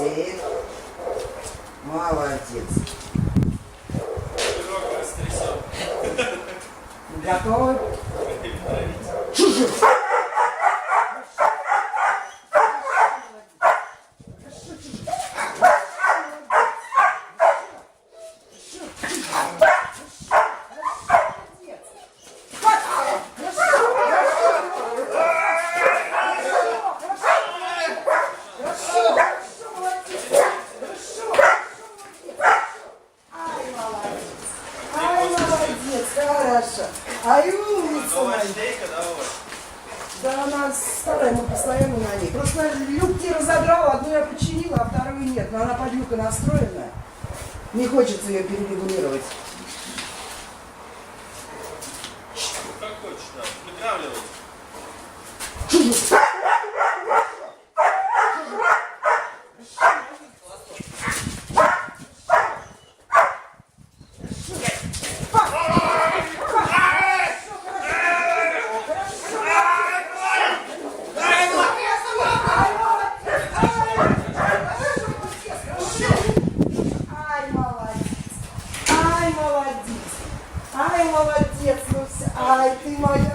Молодцы. Молодец. Готовы? Хорошо. Ай, умница моя. да, она старая, мы постоянно на ней. Просто люки разодрала, одну я починила, а вторую нет. Но она под люкой настроенная. Не хочется ее перерегулировать. Как хочешь, да. Притравливай. Ай, молодец. Ну все. Ай, ты моя